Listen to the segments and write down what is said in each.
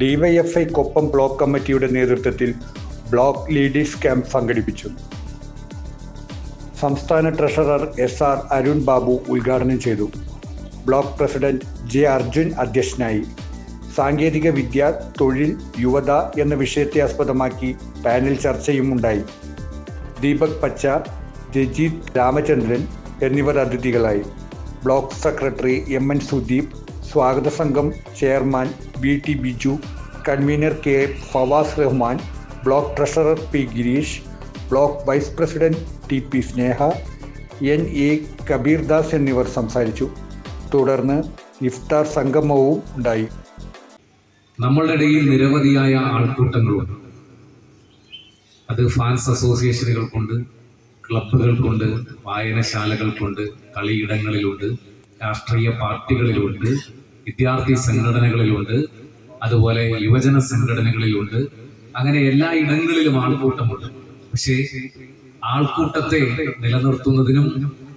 ഡിവൈഎഫ്ഐക്കൊപ്പം block കമ്മിറ്റിയുടെ നേതൃത്വത്തിൽ block leaders camp സംഘടിപ്പിച്ചു. സംസ്ഥാന treasurer S R Arun Babu ഉദ്ഘാടനം ചെയ്തു. ബ്ലോക്ക് പ്രസിഡന്റ് ജെ അർജുൻ അധ്യക്ഷനായി. സാങ്കേതിക വിദ്യ തൊഴിൽ യുവത എന്ന വിഷയത്തെ ആസ്പദമാക്കി പാനൽ ചർച്ചയും ഉണ്ടായി ദീപക് പച്ച രജിത് രാമചന്ദ്രൻ എന്നിവർ അതിഥികളായി. Block secretary M N Sudeep സ്വാഗത സംഘം chairman B T Biju convener K Fawaz Rahman block treasurer P Gireesh block vice president T P Sneha N A Kabirdas എന്നിവർ സംസാരിച്ചു. തുടർന്ന് ഇഫ്താർ സംഗമവും ഉണ്ടായി. നമ്മളുടെ ഇടയിൽ നിരവധിയായ ആൾക്കൂട്ടങ്ങളുണ്ട്. അത് ഫാൻസ് അസോസിയേഷനുകൾ കൊണ്ട് ക്ലബ്ബുകൾ കൊണ്ട് വായനശാലകൾ കൊണ്ട് കളിയിടങ്ങളിലുണ്ട് രാഷ്ട്രീയ പാർട്ടികളിലുണ്ട് വിദ്യാർത്ഥി സംഘടനകളിലുണ്ട്. അതുപോലെ യുവജന സംഘടനകളിലുണ്ട്. അങ്ങനെ എല്ലാ ഇടങ്ങളിലും ആൾക്കൂട്ടമുണ്ട്. പക്ഷേ ആൾക്കൂട്ടത്തെ നിലനിർത്തുന്നതിനും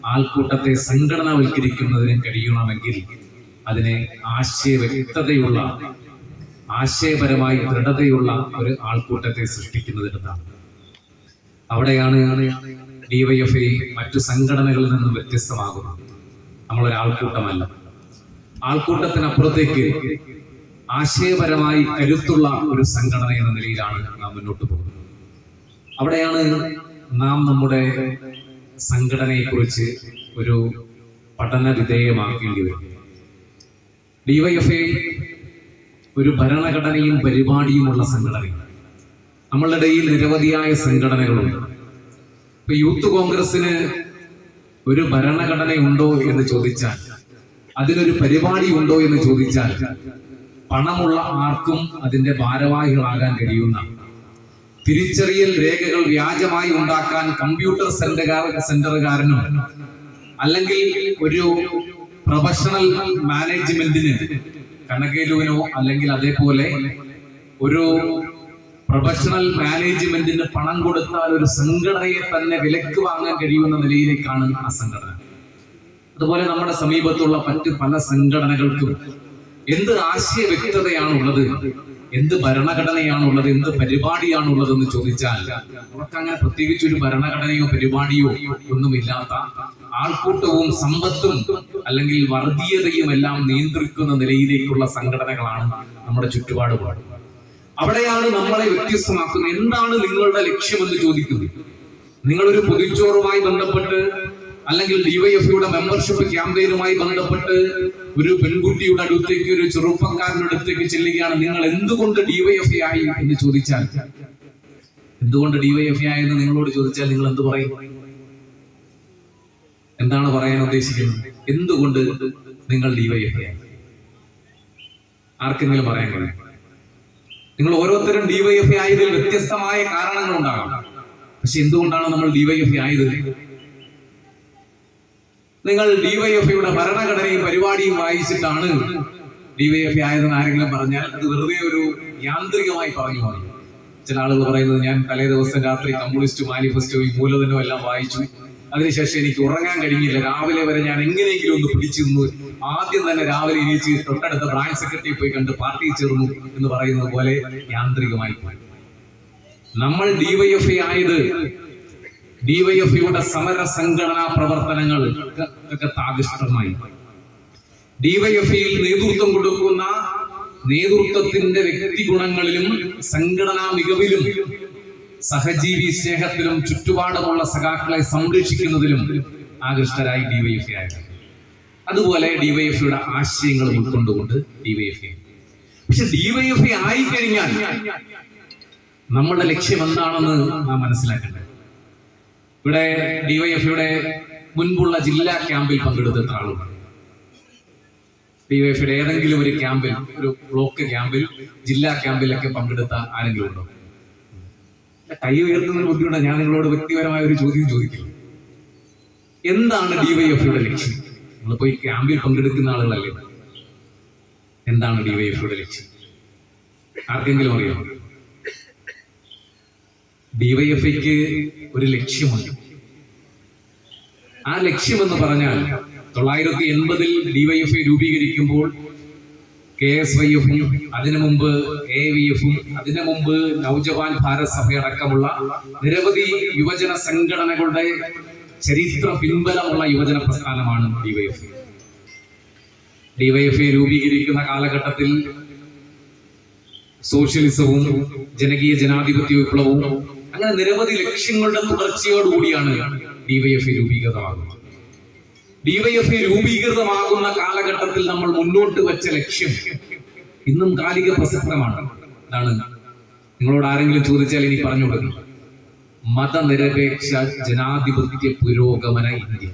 ആൾക്കൂട്ടത്തെ സംഘടനവൽക്കരിക്കുന്നതിനും കഴിയണമെങ്കിൽ അതിനെ ആശയ വ്യക്തതയുള്ള ആശയപരമായി ദൃഢതയുള്ള ഒരു ആൾക്കൂട്ടത്തെ സൃഷ്ടിക്കുന്നതിനാണ് അവിടെയാണ് ഡിവൈഎഫ്ഐ മറ്റു സംഘടനകളിൽ നിന്നും വ്യത്യസ്തമാകുന്നത്. നമ്മളൊരു ആൾക്കൂട്ടമല്ല ആൾക്കൂട്ടത്തിനപ്പുറത്തേക്ക് ആശയപരമായി കരുത്തുള്ള ഒരു സംഘടന എന്ന നിലയിലാണ് നാം മുന്നോട്ട് പോകുന്നത്. അവിടെയാണ് നാം നമ്മുടെ സംഘടനയെക്കുറിച്ച് ഒരു പഠന വിധേയമാക്കേണ്ടി വരും ഡിവൈഎഫ്ഐ ഒരു ഭരണഘടനയും പരിപാടിയുമുള്ള സംഘടനയാണ്. നമ്മളുടെ ഇടയിൽ നിരവധിയായ സംഘടനകളുണ്ട്. ഇപ്പൊ യൂത്ത് കോൺഗ്രസിന് ഒരു ഭരണഘടന ഉണ്ടോ എന്ന് ചോദിച്ചാൽ അതിനൊരു പരിപാടി ഉണ്ടോ എന്ന് ചോദിച്ചാൽ പണമുള്ള ആർക്കും അതിന്റെ ഭാരവാഹികളാകാൻ കഴിയുന്ന. തിരിച്ചറിയൽ രേഖകൾ വ്യാജമായി ഉണ്ടാക്കാൻ കമ്പ്യൂട്ടർ സെന്ററുകാർ സെന്ററുകാരനും അല്ലെങ്കിൽ ഒരു പ്രൊഫഷണൽ മാനേജ്മെന്റിന് കണക്കേലുവിനോ അല്ലെങ്കിൽ അതേപോലെ ഒരു പ്രൊഫഷണൽ മാനേജ്മെന്റിന് പണം കൊടുത്താൽ ഒരു സംഘടനയെ തന്നെ വിലക്ക് വാങ്ങാൻ കഴിയുന്ന നിലയിലേക്കാണ് ആ സംഘടന. അതുപോലെ നമ്മുടെ സമീപത്തുള്ള മറ്റ് പല സംഘടനകൾക്കും എന്ത് ആശയ വ്യക്തതയാണുള്ളത് എന്ത് ഭരണഘടനയാണുള്ളത് എന്ത് പരിപാടിയാണുള്ളത് എന്ന് ചോദിച്ചാൽ അവർക്ക് അങ്ങനെ പ്രത്യേകിച്ച് ഒരു ഭരണഘടനയോ പരിപാടിയോ ഒന്നുമില്ലാത്ത ആൾക്കൂട്ടവും സമ്പത്തും അല്ലെങ്കിൽ വർഗീയതയും എല്ലാം നിയന്ത്രിക്കുന്ന നിലയിലേക്കുള്ള സംഘടനകളാണ് നമ്മുടെ ചുറ്റുപാടുപാട്. അവിടെയാണ് നമ്മളെ വ്യത്യസ്തമാക്കുന്നത്. എന്താണ് നിങ്ങളുടെ ലക്ഷ്യമെന്ന് ചോദിക്കുന്നത് നിങ്ങളൊരു പൊതിച്ചോറുമായി ബന്ധപ്പെട്ട് അല്ലെങ്കിൽ ഡിവൈഎഫ്ഐയുടെ മെമ്പർഷിപ്പ് ക്യാമ്പയിനുമായി ബന്ധപ്പെട്ട് ഒരു പെൺകുട്ടിയുടെ അടുത്തേക്ക് ഒരു ചെറുപ്പക്കാരന്റെ അടുത്തേക്ക് ചെല്ലുകയാണ്. നിങ്ങൾ എന്തുകൊണ്ട് ഡിവൈഎഫ്ഐ ആയി എന്ന് ചോദിച്ചാൽ? എന്തുകൊണ്ട് ഡിവൈഎഫ്ഐ ആയെന്ന് നിങ്ങളോട് ചോദിച്ചാൽ നിങ്ങൾ എന്ത് പറയും? എന്താണ് പറയാൻ ഉദ്ദേശിക്കുന്നത്? എന്തുകൊണ്ട് നിങ്ങൾ ഡിവൈഎഫ്ഐ ആയി? ആർക്കെങ്കിലും പറയാൻ കഴിയും? നിങ്ങൾ ഓരോരുത്തരും ഡിവൈഎഫ്ഐ ആയതിൽ വ്യത്യസ്തമായ കാരണങ്ങൾ ഉണ്ടാകാം പക്ഷെ എന്തുകൊണ്ടാണ് നമ്മൾ ഡിവൈഎഫ്ഐ ആയത്? നിങ്ങൾ ഡിവൈഎഫ്ഐയുടെ ഭരണഘടനയും പരിപാടിയും വായിച്ചിട്ടാണ് ഡിവൈഎഫ്ഐ ആയതെന്ന് ആരെങ്കിലും പറഞ്ഞാൽ അത് വെറുതെ ഒരു യാന്ത്രികമായി പറഞ്ഞു പോയി ചില ആളുകൾ പറയുന്നത് ഞാൻ തലേ ദിവസം രാത്രി കമ്മ്യൂണിസ്റ്റ് മാനിഫെസ്റ്റോ ഈ മൂലധനവും എല്ലാം വായിച്ചു. അതിനുശേഷം എനിക്ക് ഉറങ്ങാൻ കഴിഞ്ഞില്ല. രാവിലെ വരെ ഞാൻ എങ്ങനെയെങ്കിലും ഒന്ന് പിടിച്ചു നിന്ന് ആദ്യം തന്നെ രാവിലെ എണീച്ച് തൊട്ടടുത്ത ബ്രാഞ്ച് സെക്രട്ടറി പോയി കണ്ട് പാർട്ടിയിൽ ചേർന്നു എന്ന് പറയുന്നത് പോലെ യാന്ത്രികമായി നമ്മൾ ഡിവൈഎഫ്ഐ ആയത് ഡിവൈഎഫ്ഐയുടെ സമര സംഘടനാ പ്രവർത്തനങ്ങൾ ആകൃഷ്ടമായി ഡിവൈഎഫ്ഐയിൽ നേതൃത്വം കൊടുക്കുന്ന നേതൃത്വത്തിന്റെ വ്യക്തി ഗുണങ്ങളിലും സംഘടനാ മികവിലും സഹജീവി സ്നേഹത്തിലും ചുറ്റുപാടുമുള്ള സഖാക്കളെ സംരക്ഷിക്കുന്നതിലും ആകൃഷ്ടരായി ഡിവൈഎഫ്ഐ ആയത്. അതുപോലെ ഡിവൈഎഫ്ഐയുടെ ആശയങ്ങൾ ഉൾക്കൊണ്ടുകൊണ്ട് ഡിവൈഎഫ്ഐ പക്ഷെ ഡിവൈഎഫ്ഐ ആയിക്കഴിഞ്ഞാൽ നമ്മളുടെ ലക്ഷ്യം എന്താണെന്ന് നാം മനസ്സിലാക്കേണ്ടത്. ഇവിടെ ഡിവൈഎഫ്ഐയുടെ മുൻപുള്ള ജില്ലാ ക്യാമ്പിൽ പങ്കെടുത്ത ആളുകൾ ഡിവൈഎഫ്ഐയുടെ ഏതെങ്കിലും ഒരു ക്യാമ്പിൽ ഒരു ബ്ലോക്ക് ക്യാമ്പിൽ ജില്ലാ ക്യാമ്പിലൊക്കെ പങ്കെടുത്ത ആരെങ്കിലും ഉണ്ടോ കൈ ഉയർത്തുന്നതിന് ബുദ്ധിയുണ്ട് ഞാൻ നിങ്ങളോട് വ്യക്തിപരമായ ഒരു ചോദ്യം ചോദിക്കുന്നു. എന്താണ് ഡിവൈഎഫ്ഐയുടെ ലക്ഷ്യം? നിങ്ങൾ പോയി ക്യാമ്പിൽ പങ്കെടുക്കുന്ന ആളുകളല്ലേ? എന്താണ് ഡിവൈഎഫ്ഐയുടെ ലക്ഷ്യം? ആർക്കെങ്കിലും അറിയാമോ? ഡിവൈഎഫ്ഐക്ക് ഒരു ലക്ഷ്യമുണ്ട്. ആ ലക്ഷ്യമെന്ന് പറഞ്ഞാൽ തൊള്ളായിരത്തി എൺപതിൽ ഡിവൈഎഫ്ഐ രൂപീകരിക്കുമ്പോൾ കെ എസ് വൈ എഫും അതിനു മുമ്പ് എ വി എഫും അതിനു മുമ്പ് നവജവാൻ ഭാരത് സഭയടക്കമുള്ള നിരവധി യുവജന സംഘടനകളുടെ ചരിത്ര പിൻബലമുള്ള യുവജന പ്രസ്ഥാനമാണ് ഡിവൈഎഫ് ഡിവൈഎഫ്ഐ രൂപീകരിക്കുന്ന കാലഘട്ടത്തിൽ സോഷ്യലിസവും ജനകീയ ജനാധിപത്യ വിപ്ലവവും അങ്ങനെ നിരവധി ലക്ഷ്യങ്ങളുടെ തുടർച്ചയോടുകൂടിയാണ് ഡിവൈഎഫ്ഐ രൂപീകൃതമാകുന്നത്. ഡിവൈഎഫ്ഐ രൂപീകൃതമാകുന്ന കാലഘട്ടത്തിൽ നമ്മൾ മുന്നോട്ട് വെച്ച ലക്ഷ്യം ഇന്നും കാലിക പ്രസക്തമാണ്. അതാണ് നിങ്ങളോട് ആരെങ്കിലും ചോദിച്ചാൽ ഇനി പറഞ്ഞു കൊടുക്കണം മതനിരപേക്ഷ ജനാധിപത്യ പുരോഗമന ഇന്ത്യ.